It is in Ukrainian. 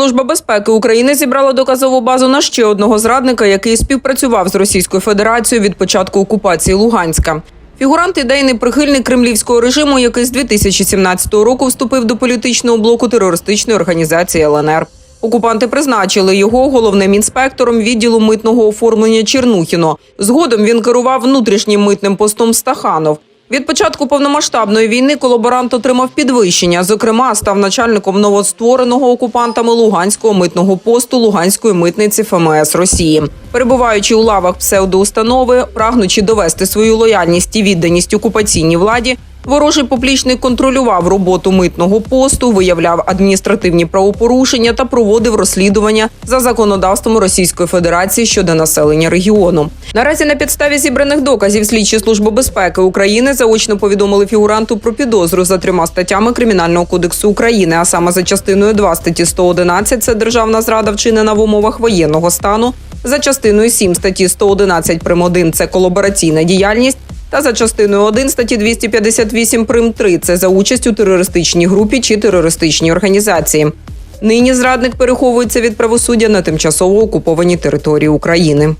Служба безпеки України зібрала доказову базу на ще одного зрадника, який співпрацював з Російською Федерацією від початку окупації Луганська. Фігурант ідейний прихильник кремлівського режиму, який з 2017 року вступив до політичного блоку терористичної організації ЛНР. Окупанти призначили його головним інспектором відділу митного оформлення Чернухіно. Згодом він керував внутрішнім митним постом Стаханов. Від початку повномасштабної війни колаборант отримав підвищення. Зокрема, став начальником новоствореного окупантами Луганського митного посту Луганської митниці ФМС Росії. Перебуваючи у лавах псевдоустанови, прагнучи довести свою лояльність і відданість окупаційній владі, ворожий поплічник контролював роботу митного посту, виявляв адміністративні правопорушення та проводив розслідування за законодавством Російської Федерації щодо населення регіону. Наразі на підставі зібраних доказів слідчі служби безпеки України заочно повідомили фігуранту про підозру за трьома статтями Кримінального кодексу України, а саме за частиною 2 статті 111 – це державна зрада вчинена в умовах воєнного стану. За частиною 7 статті 111 прим. 1 – це колабораційна діяльність. Та за частиною 1 статті 258 прим. 3 – це за участь у терористичній групі чи терористичній організації. Нині зрадник переховується від правосуддя на тимчасово окупованій території України.